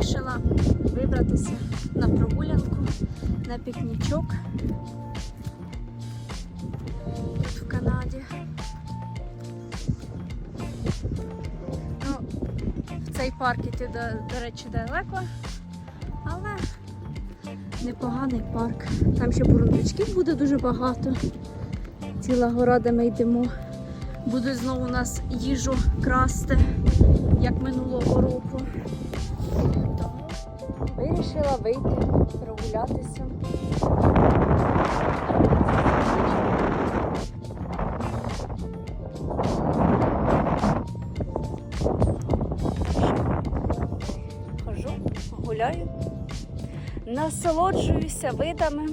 вирішила вибратися на прогулянку, на пікнічок тут в Канаді. Ну, в цей парк іти, до, до речі, далеко, але непоганий парк. Там ще бурундучків буде дуже багато. Ціла гора, ми йдемо. Будуть знову у нас їжу красти, як минулого року. Вирішила вийти, прогулятися. Хожу, гуляю, насолоджуюся видами.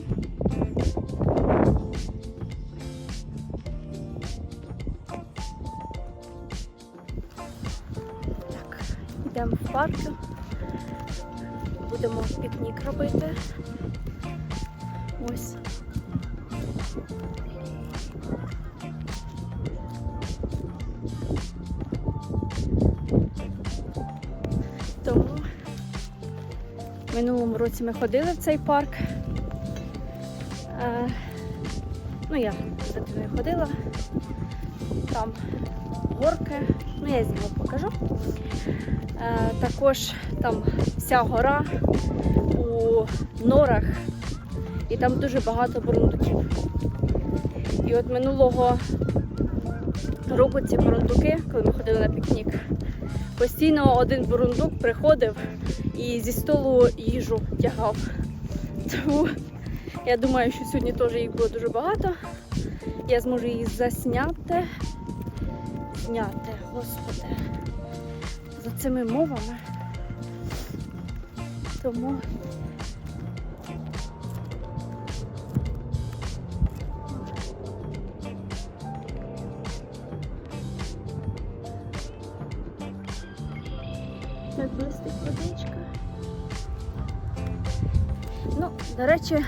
Так, йдемо в парк. Будемо пікнік робити. Ось. Тому минулому році ми ходили в цей парк. Е, ну, я дитиною ходила. Там горки. Ну, я зніму покажу. Е, також там вся гора у норах, і там дуже багато бурундуків. І от минулого року ці бурундуки, коли ми ходили на пікнік, постійно один бурундук приходив і зі столу їжу тягав. Тому я думаю, що сьогодні теж їх було дуже багато. Я зможу їх засняти. Зняти, господи, за цими мовами. Тому так блистить водичка. Ну, до речі,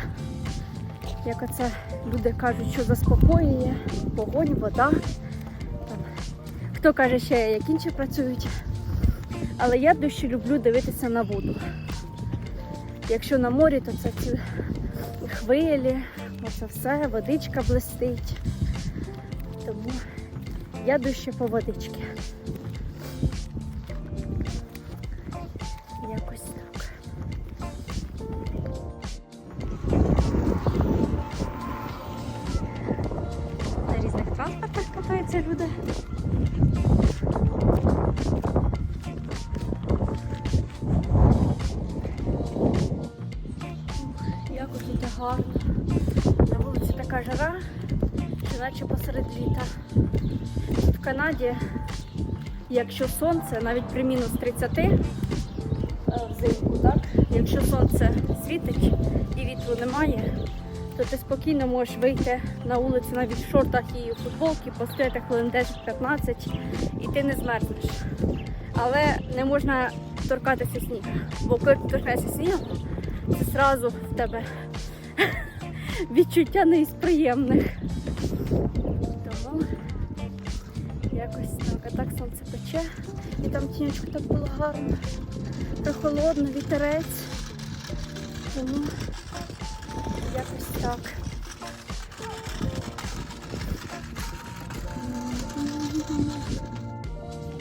як оце люди кажуть, що заспокоює, вогонь, вода. Хто каже ще, як інші працюють. Але я дуже люблю дивитися на воду. Якщо на морі, то це ці хвилі, оце все, водичка блистить. Тому я дуже по водички. Посеред в Канаді, якщо сонце, навіть при мінус 30 е, взимку, так? Якщо сонце світить і вітру немає, то ти спокійно можеш вийти на вулицю навіть в шортах і в футболці, постояти хвилин 10-15 і ти не змерзнеш. Але не можна торкатися снігу, бо коли ти торкаєшся снігу, це одразу в тебе відчуття не. Тому якось так, а так сонце пече. І там тіночку так було гарно, прохолодно, вітерець. Тому якось так.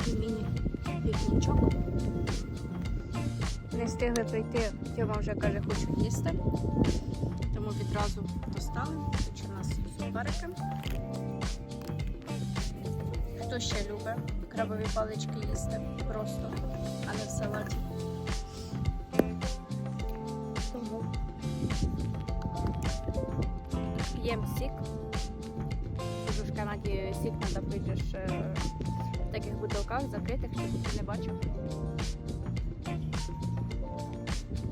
Міні-пікнічок. Не встигли прийти, Тьома вже каже, хочу їсти. Тому відразу достали. Тут у нас сухарики. Ще любить крабові палички їсти просто, а не в салаті. Тому п'ємо сік. Тут в Канаді сік треба пити е, в таких бутилках закритих, щоб ти не бачив.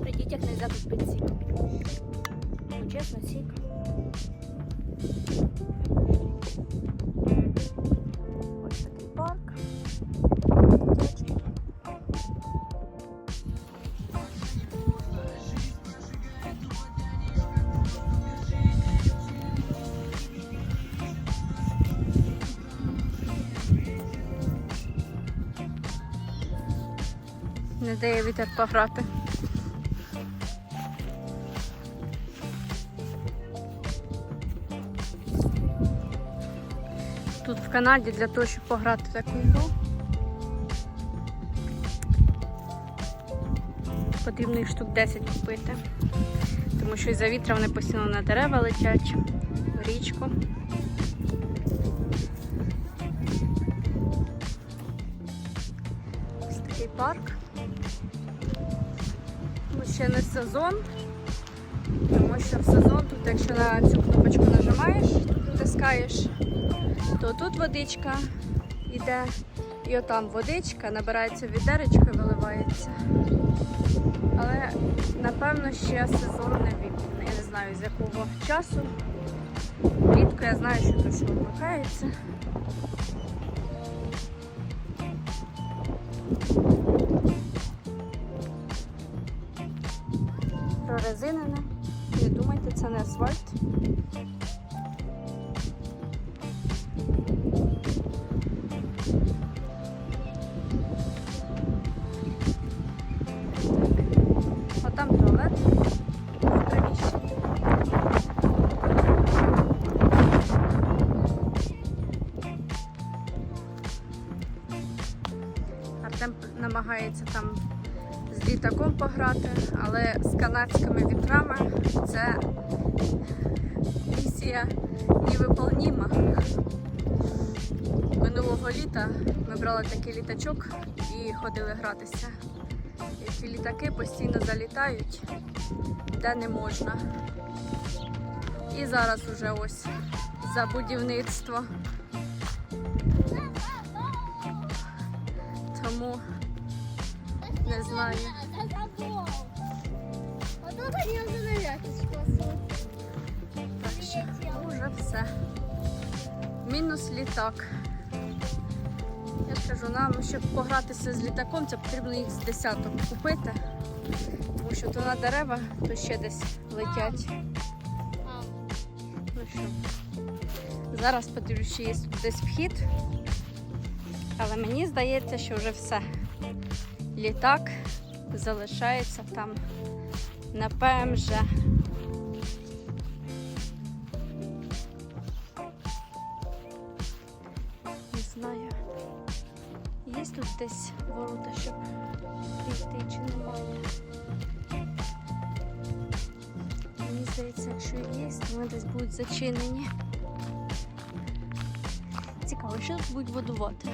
При дітях не можна пити сік. Ну, чесно, сік. Не дає вітер пограти. Тут в Канаді для того, щоб пограти таку ігру. Потрібно їх штук 10 купити. Тому що із-за вітра вони постійно на дерева летять, в річку. Ось такий парк. Ну, ще не сезон, тому що в сезон тут, якщо на цю кнопочку нажимаєш, натискаєш, то тут водичка йде, і отам водичка набирається відеречко і виливається. Але напевно ще сезон не. Я не знаю з якого часу. Рідко я знаю, що точно вмикається. Прорезинене. Не думайте, це не асфальт. Літаком пограти, але з канадськими вітрами це місія невиполнима. Минулого літа ми брали такий літачок і ходили гратися. І ці літаки постійно залітають, де не можна. І зараз уже ось за будівництво. Тому не знаю. Так що вже все. Мінус літак. Я ж кажу, нам, щоб погратися з літаком, це потрібно їх з десяток купити. Тому що то на дерева, то ще десь летять. Ну що, зараз потрібно ще є десь вхід. Але мені здається, що вже все. Літак залишається там на ПМЖ. Не знаю. Є тут десь ворота, щоб прийти чи немає. Мені здається, якщо є, вони десь будуть зачинені. Цікаво, що тут будуть будувати?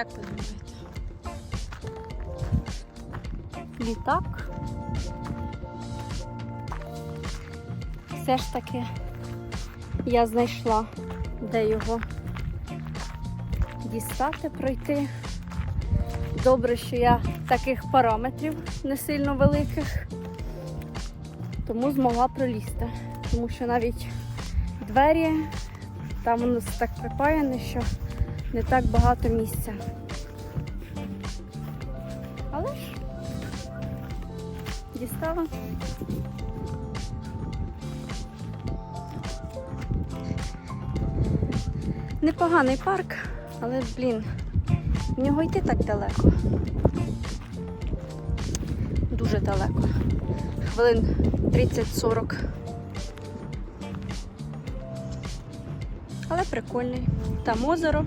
Думаєте? Літак. Все ж таки я знайшла, де його дістати, пройти. Добре, що я таких параметрів не сильно великих, тому змогла пролізти. Тому що навіть двері там воно так припаяне, що не так багато місця. Але ж дістала. Непоганий парк, але, блін, в нього йти так далеко. Дуже далеко. Хвилин 30-40. Але прикольний. Там озеро.